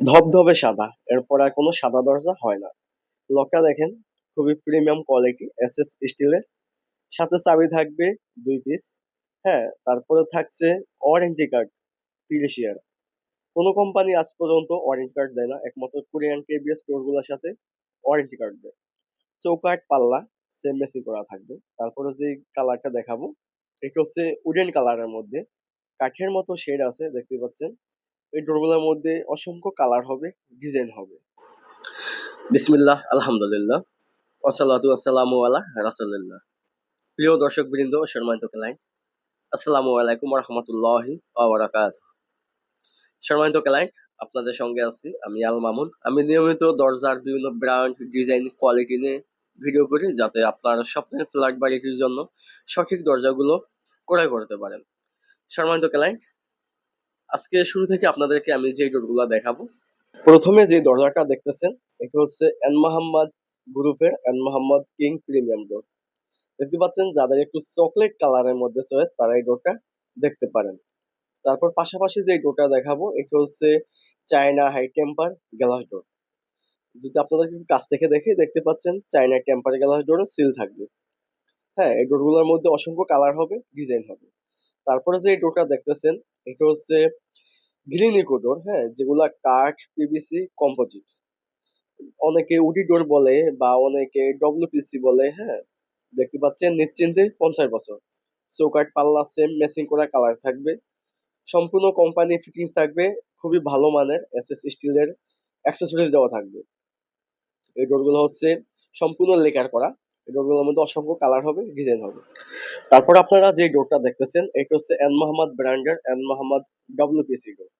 ধবধবে সাদা, এরপর আর কোনো সাদা দরজা হয় না। লকটা দেখেন, খুবই প্রিমিয়াম কোয়ালিটি এস এস স্টিলের সাথে চাবি থাকবে দুই পিস হ্যাঁ তারপরে থাকছে ওয়ারেন্টি কার্ড তিরিশ ইয়ার কোনো কোম্পানি আজ পর্যন্ত ওয়ারেন্টি কার্ড দেয় না, একমাত্র কোরিয়ান কেবিএস স্টোরগুলোর সাথে ওয়ারেন্টি কার্ড দেয়। চৌকাট পাল্লা সেম মেসি করা থাকবে। তারপরে যে কালারটা দেখাবো, এটা হচ্ছে উডেন কালারের মধ্যে। কাঠের মতো শেড আছে, দেখতে পাচ্ছেন। এই ডোরগুলোর মধ্যে অসংখ্য কালার হবে, ডিজাইন হবে। বিসমিল্লাহ, আলহামদুলিল্লাহ। ওসালাতু আসসালামু আলা রাসুলিল্লাহ। প্রিয় দর্শক বৃন্দ সম্মানিত ক্লাইন্ট আসসালামু আলাইকুম রহমতুল্লাহি ওবরাকাত সম্মানিত ক্লাইন্ট আপনাদের সঙ্গে আছি আমি আল মামুন। আমি নিয়মিত দরজার বিভিন্ন ব্র্যান্ড, ডিজাইন, কোয়ালিটি নিয়ে ভিডিও করি যাতে আপনার স্বপ্নের ফ্ল্যাট বাড়িটির জন্য সঠিক দরজাগুলো ক্রয় করতে পারেন। সম্মানিত ক্লাইন্ট আজকে শুরু থেকে আপনাদেরকে আমি যে ডোরগুলো দেখাবো, প্রথমে যে দরজাটা দেখতেছেন, এটা হচ্ছে এন মোহাম্মদ গ্রুপের N Mohammad king premium door. দেখতে পাচ্ছেন, যাদের একটু চকলেট কালারের মধ্যে চয়েস, তারা এই ডোরটা দেখতে পারেন। তারপর পাশাপাশি যে ডোরটা দেখাবো, এটা হচ্ছে China high temper glass door. যদি আপনাদের কাছ থেকে দেখে দেখতে পাচ্ছেন, চায়না টেম্পার গ্লাস ডোরও সিল থাকবে। হ্যাঁ এই ডোরগুলোর মধ্যে অসংখ্য কালার হবে, ডিজাইন হবে। তারপরে যে এই ডোরটা দেখতেছেন এটা হচ্ছে গ্রিন ইকো ডোর হ্যাঁ? যেগুলা কাঠ পিভিসি কম্পোজিট অনেকে উডি ডোর বলে বা অনেকে ডব্লিউপিসি বলে হ্যাঁ? দেখতে পাচ্ছেন নিশ্চিন্তে পঞ্চাশ বছর। চৌকাট পাল্লা সেম ম্যাচিং করা কালার থাকবে। সম্পূর্ণ কোম্পানি ফিটিংস থাকবে, খুবই ভালো মানের এস এস স্টিলের অ্যাক্সেসরিজ দেওয়া থাকবে। এই ডোরগুলো হচ্ছে সম্পূর্ণ লেকার করা। ডোরগুলোর মধ্যে অসংখ্য কালার হবে ডিজাইন হবে। তারপর আপনারা যে ডোরটা দেখতেছেন, এটা হচ্ছে এন মোহাম্মদ ব্র্যান্ডের এন মোহাম্মদ ডব্লিউপিসি ডোর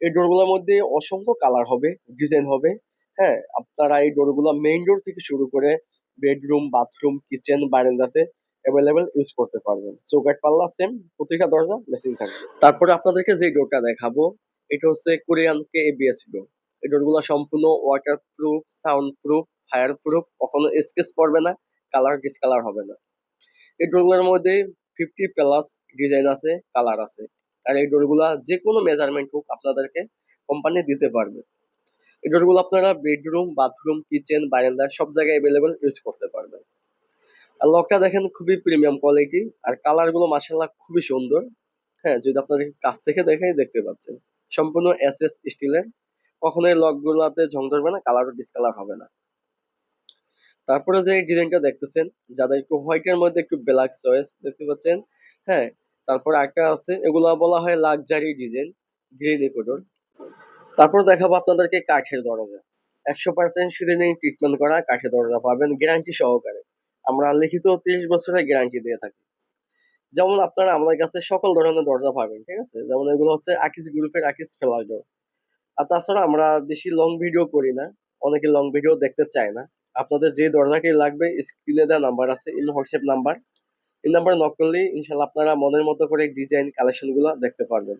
এই ডোরগুলোর মধ্যে অসংখ্য কালার হবে ডিজাইন হবে। হ্যাঁ আপনারা এই ডোরগুলো মেইন ডোর থেকে শুরু করে বেডরুম বাথরুম কিচেন বারান্দাতে অ্যাভেলেবেল ইউজ করতে পারবেন। চৌকাট পাল্লা সেম প্রতিটা দরজা মেশিন থাকবে। তারপরে আপনাদেরকে যে ডোরটা দেখাবো, এটা হচ্ছে কোরিয়ান কে এবিএস ডোর এই ডোরগুলো সম্পূর্ণ water proof sound proof fire proof কখনো স্কেচ পড়বে না। কালার ডিসকালার হবে না। এই ডোরগুলোর মধ্যে ফিফটি প্লাস ডিজাইন আছে কালার আছে। আর এই ডোরগুলা যে কোনো মেজারমেন্ট হোক আপনাদেরকে কোম্পানি দিতে পারবে। এই ডোরগুলো আপনারা বেডরুম বাথরুম কিচেন বারান্দা সব জায়গায় অ্যাভেলেবেল ইউজ করতে পারবেন। আর লকটা দেখেন খুবই প্রিমিয়াম কোয়ালিটি আর কালারগুলো মাসাল্লাহ খুবই সুন্দর। হ্যাঁ যদি আপনাদের কাছ থেকে দেখে, দেখতে পাচ্ছেন। সম্পূর্ণ এস এস স্টিলের কখনো এই লকগুলোতে ঝং ধরবে না কালারও ডিসকালার হবে না। তারপরে যে ডিজাইনটা দেখতেছেন, যাদের একটু হোয়াইটের মধ্যে একটু ব্ল্যাক চয়েস দেখতে পাচ্ছেন? হ্যাঁ তারপর একটা আছে, এগুলা বলা হয় লাক্সারি ডিজাইন গ্রিন ইকোডোর তারপর দেখাবো আপনাদেরকে কাঠের দরজা। একশো পার্সেন্ট সিলিং ট্রিটমেন্ট করা কাঠের দরজা পাবেন গ্যারান্টি সহকারে। আমরা লিখিত তিরিশ বছরের গ্যারান্টি দিয়ে থাকি। যেমন আপনারা আমাদের কাছে সকল ধরনের দরজা পাবেন, ঠিক আছে? যেমন এগুলো হচ্ছে আকিস গ্রুপের আকিস ফেলার ডোর আর তাছাড়া আমরা বেশি লং ভিডিও করি না, অনেকে লং ভিডিও দেখতে চায় না। আপনাদের যে দরজাটি লাগবে স্ক্রিনে দেওয়া নাম্বার আছে ইন হোয়াটসঅ্যাপ নাম্বার এই নাম্বার নক করলেই ইনশাল্লাহ আপনারা মনের মতো করে ডিজাইন কালেকশনগুলো দেখতে পারবেন।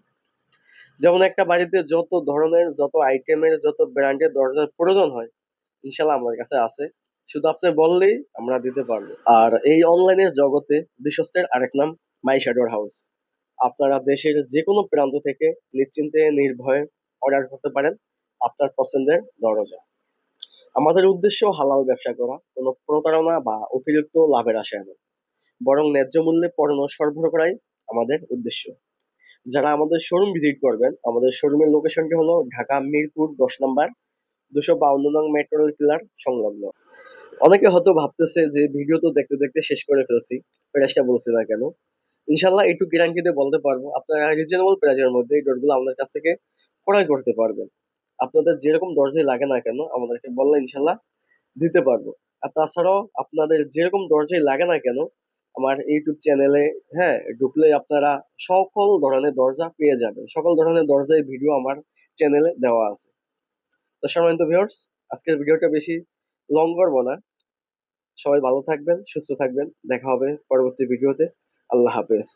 যেমন একটা বাড়িতে যত ধরনের, যত আইটেমের যত ব্র্যান্ডের দরজার প্রয়োজন হয়, ইনশাল্লাহ আমার কাছে আছে। শুধু আপনি বললেই আমরা দিতে পারব। আর এই অনলাইনের জগতে বিশ্বস্তের আরেক নাম মাই শ্যাডোর হাউস আপনারা দেশের যে কোনো প্রান্ত থেকে নিশ্চিন্তে, নির্ভয়ে অর্ডার করতে পারেন আপনার পছন্দের দরজা। আমাদের উদ্দেশ্য হালাল ব্যবসা করা, কোনো প্রতারণা বা অতিরিক্ত লাভের আশায় নয় বরং ন্যায্য মূল্যে পণ্য সরবরাহ করাই আমাদের উদ্দেশ্য। যারা আমাদের শোরুম ভিজিট করবেন, আমাদের শোরুমের লোকেশনটি হলো ঢাকা মিরপুর দশ নম্বর, দুশো বাউন্ন নং মেট্রো রেল পিলার সংলগ্ন। অনেকে হয়তো ভাবতেছে যে ভিডিও তো দেখতে দেখতে শেষ করে ফেলছি, প্রাইসটা বলছি না কেন? ইনশাল্লাহ একটু গ্যারান্টি দিয়ে বলতে পারব, আপনারা রিজনেবল প্রাইজের মধ্যে এই ডোরগুলো আমাদের কাছ থেকে ক্রয় করতে পারবেন। আপনাদের যেরকম দরজাই লাগে না কেন, আমাদেরকে বললে ইনশাল্লাহ দিতে পারব। আর তাছাড়াও আপনাদের যেরকম দরজাই লাগে না কেন, আমার ইউটিউব চ্যানেলে হ্যাঁ ঢুকলে আপনারা সকল ধরনের দরজা পেয়ে যাবেন। সকল ধরনের দরজায় ভিডিও আমার চ্যানেলে দেওয়া আছে। তো সম্মানিত ভিউয়ার্স আজকের ভিডিওটা বেশি লং করব না। সবাই ভালো থাকবেন, সুস্থ থাকবেন। দেখা হবে পরবর্তী ভিডিওতে। আল্লাহ হাফেজ।